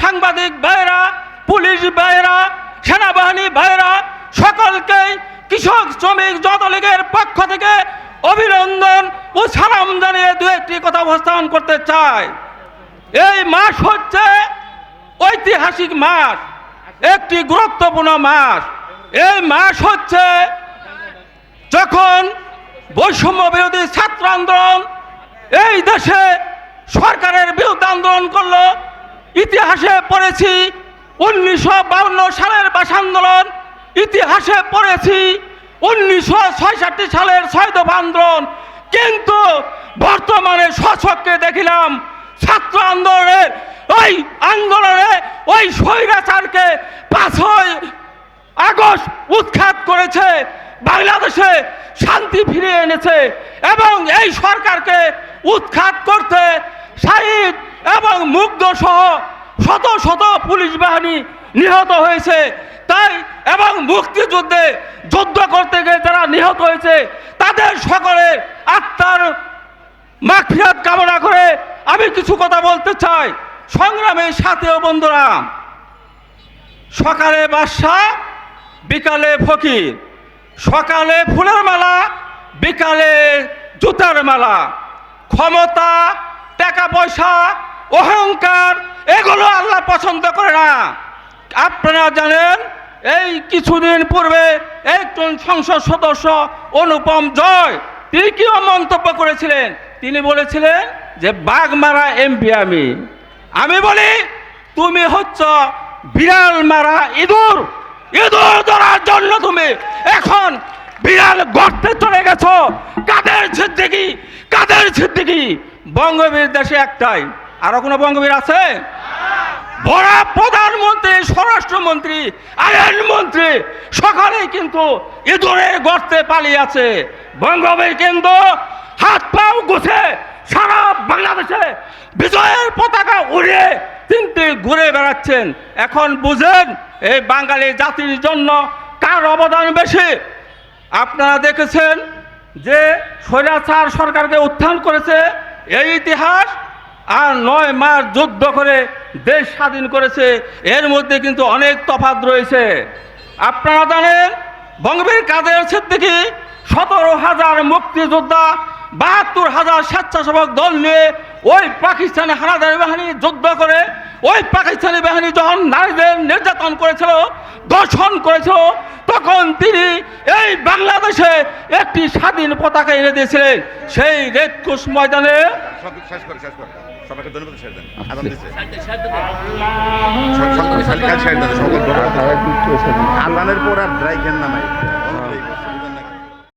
সাংবাদিক ভাইরা পুলিশ ভাইরা সেনাবাহিনী ভাইরা সকলকেই কৃষক, শ্রমিক যতলীগের পক্ষ থেকে অভিনন্দন ও সালাম জানিয়ে দু একটি কথা উপস্থাপন করতে চাই। এই মাস হচ্ছে ঐতিহাসিক মাস, একটি গুরুত্বপূর্ণ মাস। এই মাস হচ্ছে যখন বৈষম্য বিরোধী ছাত্র আন্দোলন এই দেশে সরকারের বিরুদ্ধে আন্দোলন করল ইতিহাসে পড়েছি উনিশশো সালের ভাষা আন্দোলন, ইতিহাসে পড়েছি উনিশশো সালের ছয় দফা আন্দোলন। কিন্তু বর্তমানে স্বচক্ষে দেখিলাম ছাত্র আন্দোলনের ওই আন্দোলনে ওই স্বৈরাচারকে পাঁচই আগস্ট উৎখাত করেছে, বাংলাদেশে শান্তি ফিরিয়ে এনেছে এবং এই সরকারকে উৎখাত করতে শাহিদ মুগ্ধ সহ শত শত পুলিশ বাহিনী নিহত হয়েছে। তাই এবং মুক্তিযুদ্ধে যুদ্ধ করতে গিয়ে যারা নিহত হয়েছে, তাদের সকলের আত্মার মাগফিরাত কামনা করে আমি কিছু কথা বলতে চাই। সংগ্রামের সাথেও বন্ধুরা, সকালে বাদশাহ, বিকালে ফকির। সকালে ফুলের মালা, বিকালে জুতার মালা। ক্ষমতা, টাকা পয়সা অহংকার, এগুলো আল্লাহ পছন্দ করে না। আপনারা জানেন, এই কিছুদিন পূর্বে একজন সংসদ সদস্য অনুপম জয় তিনি কি মন্তব্য করেছিলেন। তিনি বলেছিলেন যে বাঘমারা এমপি আমি। আমি বলি, তুমি হচ্ছ বিড়াল মারা ইঁদুর। ইঁদুর ধরার জন্য তুমি এখন বিড়াল গর্তে চলে গেছো। কাদের সিদ্দিকি? কাদের সিদ্দিকি? বঙ্গবীর দেশে একটাই। আরও কোনো বঙ্গবীর আছে? বড় প্রধানমন্ত্রী, স্বরাষ্ট্রমন্ত্রী আইনমন্ত্রী সকলেই কিন্তু ইঁদুরের গর্তে পালিয়ে আছে। বঙ্গবীর কিন্তু হাত পাও গুছে সারা বাংলাদেশে বিজয়ের পতাকা উড়িয়ে তিনটি ঘুরে বেড়াচ্ছেন। এখন বুঝেন, এই বাঙালি জাতির জন্য কার অবদান বেশি? আপনারা দেখেছেন যে স্বৈরাচার সরকারকে উত্থান করেছে এই ইতিহাস। আর নয় মাস যুদ্ধ করে দেশ স্বাধীন করেছে, এর মধ্যে কিন্তু অনেক তফাৎ রয়েছে। আপনারা জানেন, বঙ্গবীর কাদের সিদ্দিকি সতেরো হাজার মুক্তিযোদ্ধা, বাহাত্তর হাজার স্বেচ্ছাসেবক দল নিয়ে ওই পাকিস্তানি হানাদার বাহিনী যুদ্ধ করে, ওই পাকিস্তানি বাহিনী যখন নারীদের নির্যাতন করেছিল, দর্শন করেছিল, তখন তিনি এই বাংলাদেশে একটি স্বাধীন পতাকা এনে দিয়েছিলেন সেই রেড ক্রস ময়দানে আদানের পর আর ড্রাই খেন নামাই